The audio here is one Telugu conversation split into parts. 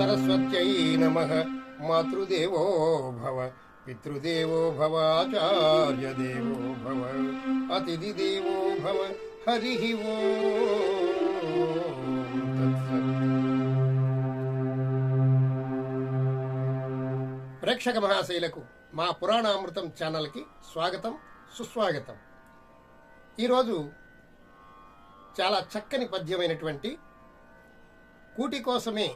సరస్వత్యై నమ. మాతృదేవో భవ పితృదేవో భవ ఆచార్య దేవో భవ అతిథి దేవో భవ హరి ప్రేక్షక మహాశైలకు మా పురాణామృతం ఛానల్కి స్వాగతం సుస్వాగతం. ఈరోజు చాలా చక్కని పద్యమైనటువంటి కూటి కోసమే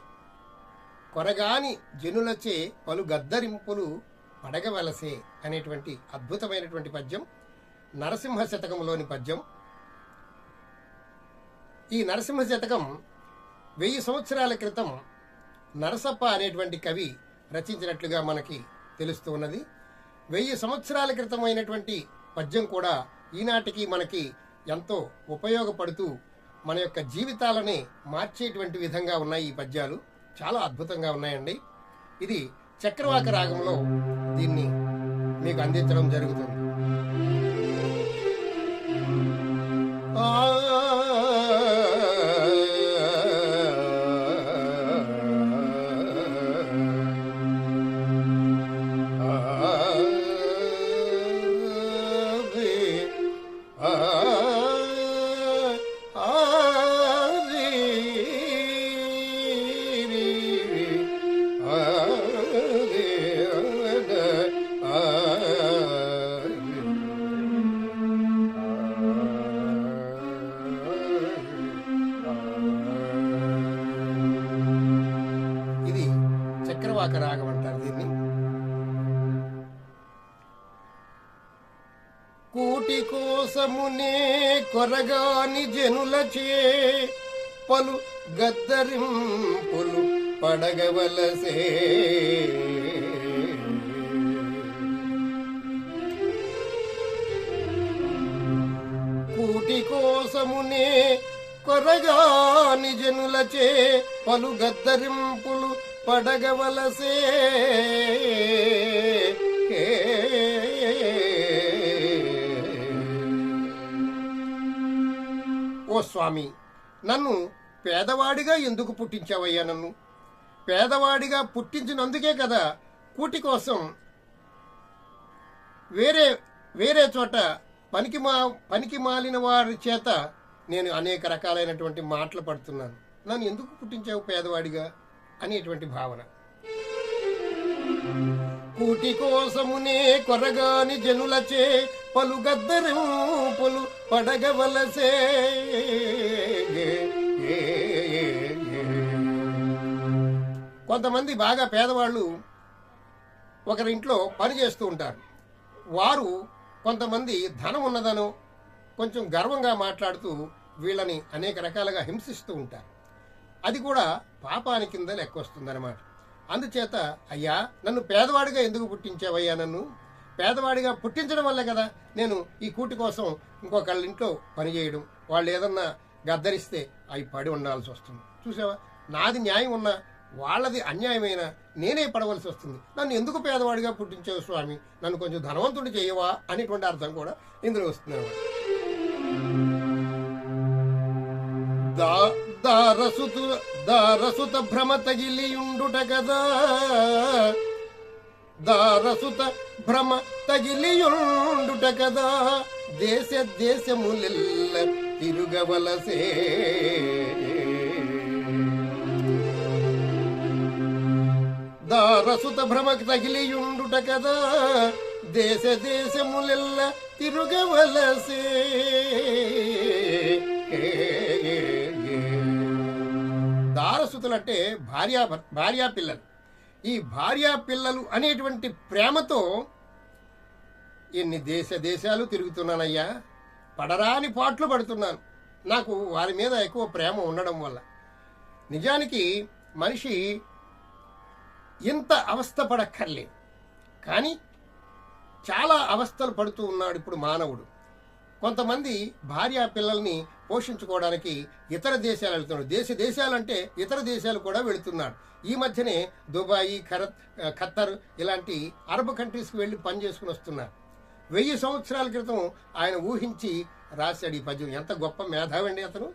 కొరగాని జనులచే పలు గద్దరింపులు పడగవలసే అనేటువంటి అద్భుతమైనటువంటి పద్యం. నరసింహ శతకంలోని పద్యం. ఈ నరసింహ శతకం వెయ్యి సంవత్సరాల క్రితం నరసప్ప అనేటువంటి కవి రచించినట్లుగా మనకి తెలుస్తూ ఉన్నది. వెయ్యి సంవత్సరాల క్రితమైనటువంటి పద్యం కూడా ఈనాటికి మనకి ఎంతో ఉపయోగపడుతూ మన యొక్క జీవితాలని మార్చేటువంటి విధంగా ఉన్నాయి ఈ పద్యాలు. చాలా అద్భుతంగా ఉన్నాయండి. ఇది చక్రవాక రాగంలో దీన్ని మీకు అందించడం జరుగుతుంది. చక్రవాక రాగం అంటారు దీన్ని. కూటి కోసమునే కొరగాని జనులచే పలు గద్దరింపులు పడగవలసే. కూటి కోసమునే కొరగాని జనులచే పలు గద్దరింపులు పడగవలసే. ఓ స్వామి నన్ను పేదవాడిగా ఎందుకు పుట్టించావయ్యా నన్ను? పేదవాడిగా పుట్టించినందుకే కదా కూటి కోసం వేరే వేరే చోట పనికి మా పనికి మాలిన వారి చేత నేను అనేక రకాలైనటువంటి మాటలు పడుతున్నాను. నన్ను ఎందుకు పుట్టించావు పేదవాడిగా? అనేటువంటి భావన. కూటి కోసమునే కొరగాని జనులచే పలు గద్దరింపులు పడగవలసే. కొంతమంది బాగా పేదవాళ్ళు ఒకరింట్లో పని చేస్తూ ఉంటారు. వారు కొంతమంది ధనం ఉన్నదనో కొంచెం గర్వంగా మాట్లాడుతూ వీళ్ళని అనేక రకాలుగా హింసిస్తూ ఉంటారు. అది కూడా పాపాని కింద లెక్క వస్తుందన్నమాట అందుచేత అయ్యా నన్ను పేదవాడిగా ఎందుకు పుట్టించావయ్యా నన్ను? పేదవాడిగా పుట్టించడం వల్లే కదా నేను ఈ కూటి కోసం ఇంకొకళ్ళ ఇంట్లో పని చేయడం. వాళ్ళు ఏదన్నా గద్దరిస్తే అవి పడి ఉండాల్సి వస్తుంది. చూసావా? నాది న్యాయం ఉన్నా వాళ్ళది అన్యాయమైన నేనే పడవలసి వస్తుంది. నన్ను ఎందుకు పేదవాడిగా పుట్టించావు స్వామి? నన్ను కొంచెం ధనవంతుడు చేయవా? అనేటువంటి అర్థం కూడా ఇందులో వస్తుంది అన్నమాట. దా- దారసుతు దారసుత భ్రమ తగిలియుండుట కదా దారసుత భ్రమ తగిలియుండుట కదా దేశ దేశములెల్ల తిరుగవలసే. దారసుత భ్రమ తగిలియుండుట కదా దేశ దేశములెల్ల తిరుగవలసే. శాశ్వతులు అంటే భార్యా భార్యా పిల్లలు. ఈ భార్యా పిల్లలు అనేటువంటి ప్రేమతో ఎన్ని దేశ దేశాలు తిరుగుతున్నానయ్యా. పడరాని పాటలు పడుతున్నాను. నాకు వారి మీద ఎక్కువ ప్రేమ ఉండడం వల్ల. నిజానికి మనిషి ఇంత అవస్థ పడక్కర్లేదు. కానీ చాలా అవస్థలు పడుతూ ఉన్నాడు ఇప్పుడు మానవుడు. కొంతమంది భార్య పిల్లల్ని పోషించుకోవడానికి ఇతర దేశాలు వెళ్తున్నాడు దేశ దేశాలంటే ఇతర దేశాలు కూడా వెళుతున్నాడు ఈ మధ్యనే దుబాయి ఖరత్ ఖత్తర్ ఇలాంటి అరబ్ కంట్రీస్కి వెళ్ళి పని చేసుకుని వస్తున్నారు. వెయ్యి సంవత్సరాల క్రితం ఆయన ఊహించి రాశాడు ఈ పద్యం. ఎంత గొప్ప మేధావండి అతను.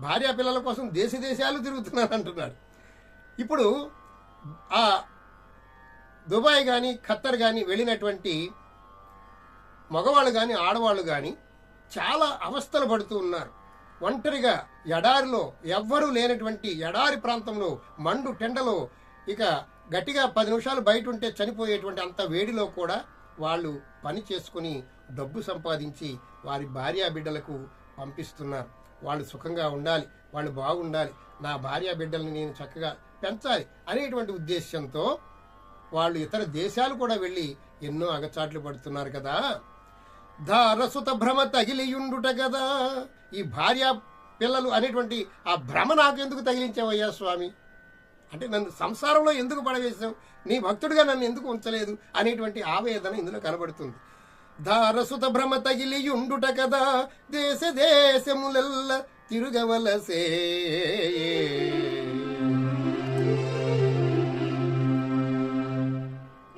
భార్యా పిల్లల కోసం దేశ దేశాలు తిరుగుతున్నాను అంటున్నాడు. ఇప్పుడు ఆ దుబాయ్ కానీ ఖత్తర్ కానీ వెళ్ళినటువంటి మగవాళ్ళు కానీ ఆడవాళ్ళు కానీ చాలా అవస్థలు పడుతూ ఉన్నారు. ఒంటరిగా ఎడారిలో ఎవ్వరూ లేనటువంటి ఎడారి ప్రాంతంలో మండు టెండలో ఇక గట్టిగా పది నిమిషాలు బయట ఉంటే చనిపోయేటువంటి అంత వేడిలో కూడా వాళ్ళు పని చేసుకుని డబ్బు సంపాదించి వారి భార్యా బిడ్డలకు పంపిస్తున్నారు. వాళ్ళు సుఖంగా ఉండాలి వాళ్ళు బాగుండాలి. నా భార్యా బిడ్డల్ని నేను చక్కగా పెంచాలి అనేటువంటి ఉద్దేశంతో వాళ్ళు ఇతర దేశాలు కూడా వెళ్ళి ఎన్నో అగచాట్లు పడుతున్నారు కదా. ధారసుత భ్రమ తగిలియుండుట కదా ఈ భార్య పిల్లలు అనేటువంటి ఆ భ్రమ నాకు ఎందుకు తగిలించావయ్యా స్వామి? అంటే నన్ను సంసారంలో ఎందుకు పడవేశావు? నీ భక్తుడిగా నన్ను ఎందుకు ఉంచలేదు? అనేటువంటి ఆవేదన ఇందులో కనబడుతుంది. ధారసుత భ్రమ తగిలియుండుట కదా దేశ దేశములెల్ల తిరుగవలసే.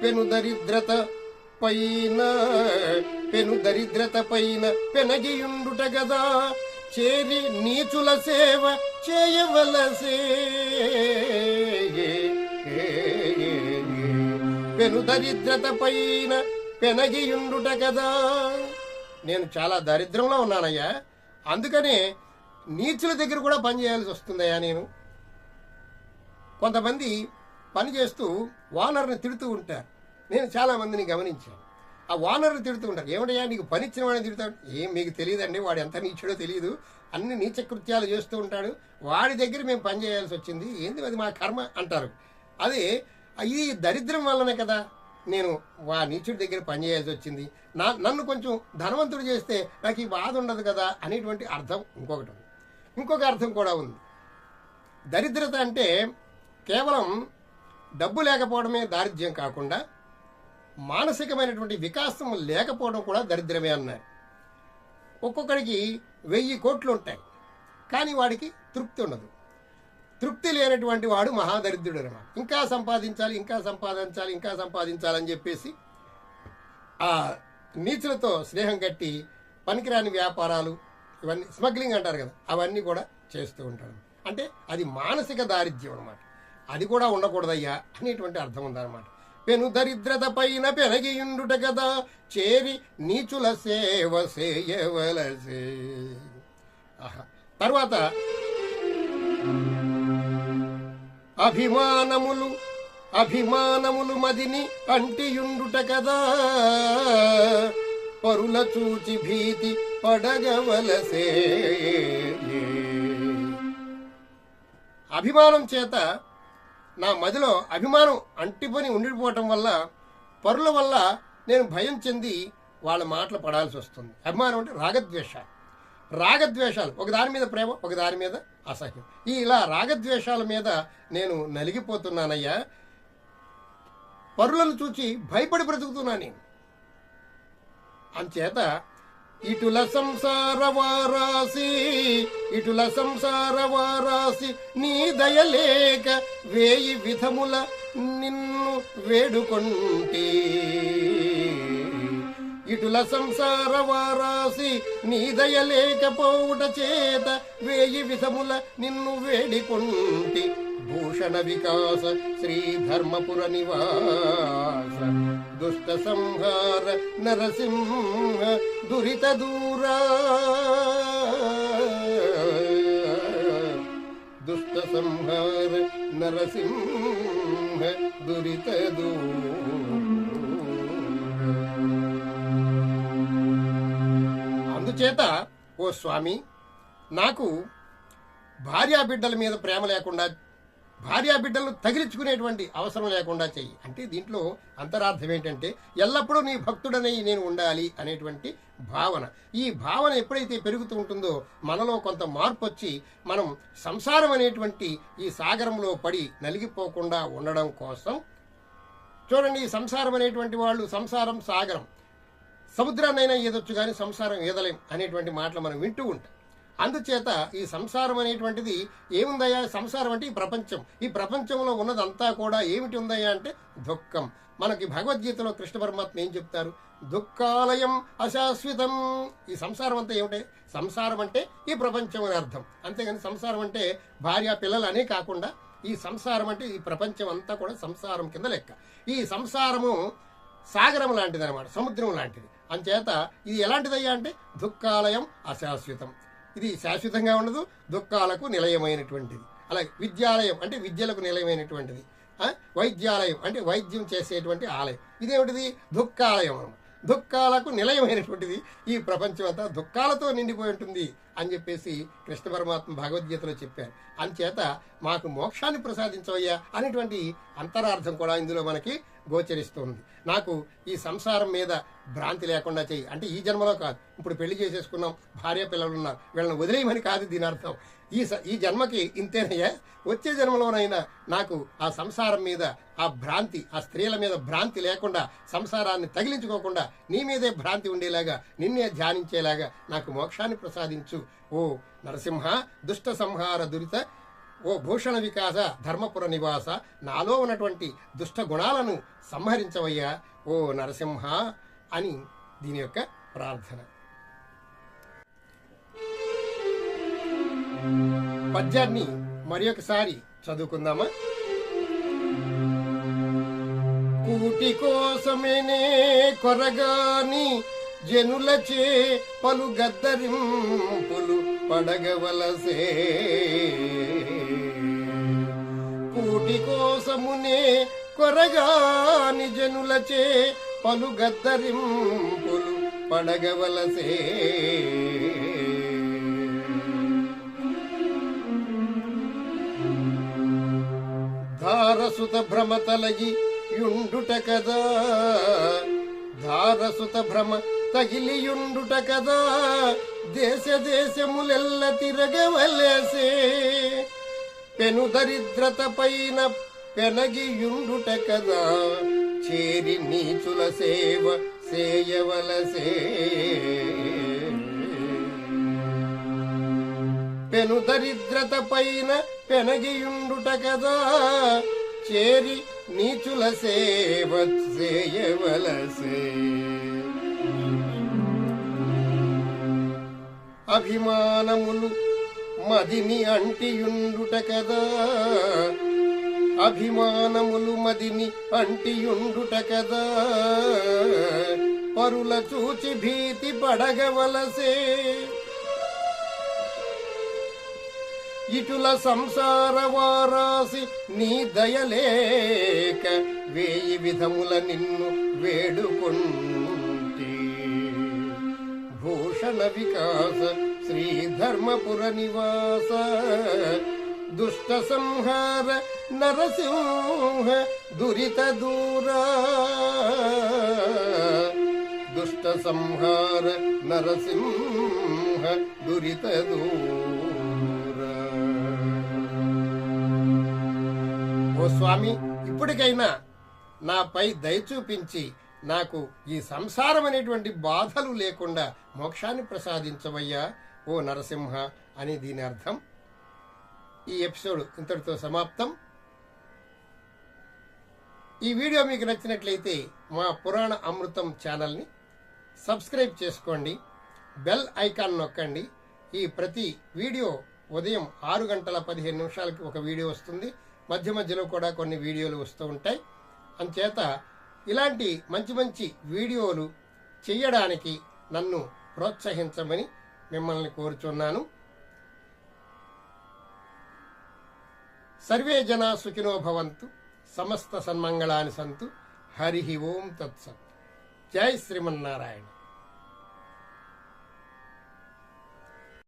పెను దరిద్రత పైన పెను దరిద్రత పైన పెనగియుండుట గదా. చేరి నీచుల సేవ చేయవలసే. పెను దరిద్రత పైన పెనగియుండుట కదా నేను చాలా దరిద్రంలో ఉన్నానయ్యా. అందుకనే నీచుల దగ్గర కూడా పనిచేయాల్సి వస్తుందయ్యా నేను. కొంతమంది పని చేస్తూ ఓనర్ని తిడుతూ ఉంటారు. నేను చాలా మందిని గమనించాను. ఆ ఓనర్ని తిడుతూ ఉంటారు. ఏమిటయ్యా నీకు పని ఇచ్చిన వాడిని తిడతాడు? ఏం మీకు తెలియదండి. వాడు ఎంత నీచుడో తెలియదు అన్ని నీచకృత్యాలు చేస్తూ ఉంటాడు. వాడి దగ్గర మేము పని చేయాల్సి వచ్చింది. ఏంది అది మా కర్మ? అంటారు. అదే ఇది దరిద్రం వల్లనే కదా నేను వా నీచుడి దగ్గర పని చేయాల్సి వచ్చింది. నా నన్ను కొంచెం ధనవంతుడు చేస్తే నాకు ఈ బాధ ఉండదు కదా అనేటువంటి అర్థం ఇంకొకటి ఉంది. ఇంకొక అర్థం కూడా ఉంది. దరిద్రత అంటే కేవలం డబ్బు లేకపోవడమే దారిద్ర్యం కాకుండా మానసికమైనటువంటి వికాసం లేకపోవడం కూడా దరిద్రమే అన్నారు. ఒక్కొక్కడికి వెయ్యి కోట్లు ఉంటాయి కానీ వాడికి తృప్తి ఉండదు. తృప్తి లేనటువంటి వాడు మహాదరిద్రుడు అనమాట ఇంకా సంపాదించాలి ఇంకా సంపాదించాలి ఇంకా సంపాదించాలని చెప్పేసి ఆ నీచులతో స్నేహం కట్టి పనికిరాని వ్యాపారాలు ఇవన్నీ స్మగ్లింగ్ అంటారు కదా అవన్నీ కూడా చేస్తూ ఉంటాడు. అంటే అది మానసిక దారిద్ర్యం అనమాట అది కూడా ఉండకూడదయ్యా అనేటువంటి అర్థం ఉందన్నమాట. పెను దరిద్రత పైన పెనగియుండుట కదా చేరి నీచుల సేవ సేయవలసే ఆహా. తర్వాత అభిమానములు అభిమానములు మదిని అంటియుండుట కదా పరుల చూచి భీతి పడగవలసే అభిమానం చేత నా మదిలో అభిమానం అంటిపని ఉండిపోవటం వల్ల పరుల వల్ల నేను భయం చెంది వాళ్ళ మాటలు పడాల్సి వస్తుంది. అభిమానం అంటే రాగద్వేషాలు రాగద్వేషాలు. ఒక దాని మీద ప్రేమ ఒక దాని మీద అసహ్యం. ఈ ఇలా రాగద్వేషాల మీద నేను నలిగిపోతున్నానయ్యా. పరులను చూచి భయపడి బ్రతుకుతున్నా నేను. అంచేత ఇటుల సంసార వారాసి ఇటుల సంసార వారాసి నీ దయలేక వేయి విధముల నిన్ను వేడుకొంటే. ఇటుల సంసార వారాసి నీ దయలేకపోవుట చేత వేయి విధముల నిన్ను వేడికొంటి. భూషణ వికాస శ్రీ ధర్మపుర నివాస. దుష్ట సంహార నరసింహ దురిత దూరా. దుష్ట సంహార నరసింహ దురిత అందుచేత ఓ స్వామి నాకు భార్యా బిడ్డల మీద ప్రేమ లేకుండా భార్యా బిడ్డలు తగిలించుకునేటువంటి అవసరం లేకుండా చెయ్యి. అంటే దీంట్లో అంతరార్థం ఏంటంటే ఎల్లప్పుడూ నీ భక్తుడనై నేను ఉండాలి అనేటువంటి భావన. ఈ భావన ఎప్పుడైతే పెరుగుతూ ఉంటుందో మనలో కొంత మార్పు వచ్చి మనం సంసారం అనేటువంటి ఈ సాగరంలో పడి నలిగిపోకుండా ఉండడం కోసం చూడండి ఈ సంసారం అనేటువంటి వాళ్ళు సంసారం సాగరం. సముద్రాన్నైనా ఈదొచ్చు కానీ సంసారం ఈదలేం అనేటువంటి మాటలు మనం వింటూ ఉంటాం. అందుచేత ఈ సంసారం అనేటువంటిది ఏముందయ్యా? సంసారం అంటే ఈ ప్రపంచం. ఈ ప్రపంచంలో ఉన్నదంతా కూడా ఏమిటి ఉందయ్యా అంటే దుఃఖం. మనకి భగవద్గీతలో కృష్ణ పరమాత్మ ఏం చెప్తారు? దుఃఖాలయం అశాశ్వతం. ఈ సంసారం అంతా ఏమిటే? సంసారం అంటే ఈ ప్రపంచం అని అర్థం. అంతేగాని సంసారం అంటే భార్య పిల్లలు అనే కాకుండా ఈ సంసారం అంటే ఈ ప్రపంచం అంతా కూడా సంసారం కింద లెక్క. ఈ సంసారము సాగరం లాంటిది అనమాట సముద్రం లాంటిది. అంచేత ఇది ఎలాంటిదయ్యా అంటే దుఃఖాలయం అశాశ్వతం. ఇది శాశ్వతంగా ఉండదు దుఃఖాలకు నిలయమైనటువంటిది. అలాగే విద్యాలయం అంటే విద్యలకు నిలయమైనటువంటిది. వైద్యాలయం అంటే వైద్యం చేసేటువంటి ఆలయం. ఇదేమిటిది? దుఃఖాలయం దుఃఖాలకు నిలయమైనటువంటిది. ఈ ప్రపంచం అంతా దుఃఖాలతో నిండిపోయి ఉంటుంది అని చెప్పేసి కృష్ణ పరమాత్మ భగవద్గీతలో చెప్పారు. అంచేత మాకు మోక్షాన్ని ప్రసాదించవయ్యా అనేటువంటి అంతరార్థం కూడా ఇందులో మనకి గోచరిస్తుంది. నాకు ఈ సంసారం మీద భ్రాంతి లేకుండా చెయ్యి. అంటే ఈ జన్మలో కాదు. ఇప్పుడు పెళ్ళి చేసేసుకున్నాం భార్య పిల్లలు ఉన్నారు వీళ్ళని వదిలేయమని కాదు దీని అర్థం. ఈ ఈ జన్మకి ఇంతేనయ్యా. వచ్చే జన్మలోనైనా నాకు ఆ సంసారం మీద ఆ భ్రాంతి ఆ స్త్రీల మీద భ్రాంతి లేకుండా సంసారాన్ని తగిలించుకోకుండా నీ మీదే భ్రాంతి ఉండేలాగా నిన్నే ధ్యానించేలాగా నాకు మోక్షాన్ని ప్రసాదించు. ఓ నరసింహ దుష్ట సంహార దురిత ఓ భూషణ వికాస ధర్మపుర నివాస నాలో ఉన్నటువంటి దుష్ట గుణాలను సంహరించవయ్యా ఓ నరసింహ అని దీని యొక్క ప్రార్థన. పద్యాన్ని మరి ఒకసారి చదువుకుందామా? కూటి కోసమేనే కొరగాని జనులచే పలు గద్దరింపులు పడగవలసే కూటి కోసమునే కొరగాని జనులచే పలు గద్దరింపులు పడగవలసే. ధారసుత భ్రమ తలగి యుండుట కదా. ధారసుత భ్రమ తగిలియుండుట కదా. దేశ దేశములెల్ల తిరగవలసే. పెను దరిద్రత పైన పెనగియుండుట కదా చేరి నీచుల సేవ చేయవలసే పెను దరిద్రత పైన పెనగియుండుట కదా చేరి నీచుల సేవ చేయవలసే అభిమానములు మదిని అంటియుండుట కదా. అభిమానములు మదిని అంటియుండుట కదా. పరుల చూచి భీతి పడగవలసే. ఇటుల సంసార వారాసి నీ దయలేక వేయి విధముల నిన్ను వేడుకొంటి. భూషణ వికాస శ్రీ ధర్మపుర నివాస. దుష్ట సంహార నరసింహ దురిత దూరా. దుష్ట సంహార నరసింహ దురిత దూరా. ఓ స్వామి ఇప్పటికైనా నాపై దయ చూపించి నాకు ఈ సంసారం అనేటువంటి బాధలు లేకుండా మోక్షాన్ని ప్రసాదించవయ్యా. ఓ నరసింహ అని దీని అర్థం. ఈ ఎపిసోడ్ ఇంతటితో సమాప్తం. ఈ వీడియో మీకు నచ్చినట్లయితే మా పురాణ అమృతం ఛానల్ని సబ్స్క్రైబ్ చేసుకోండి. బెల్ ఐకాన్ నొక్కండి. ఈ ప్రతి వీడియో ఉదయం ఆరు గంటల పదిహేను నిమిషాలకి ఒక వీడియో వస్తుంది. మధ్య మధ్యలో కూడా కొన్ని వీడియోలు వస్తూ ఉంటాయి. అంచేత ఇలాంటి మంచి మంచి వీడియోలు చేయడానికి నన్ను ప్రోత్సహించమని మిమ్మల్ని కోరుచున్నాను. సర్వే జనా సుఖినో భవంతు సమస్త సన్మంగళాని సంతు. హరి ఓం తత్సత్. జై శ్రీమన్నారాయణ.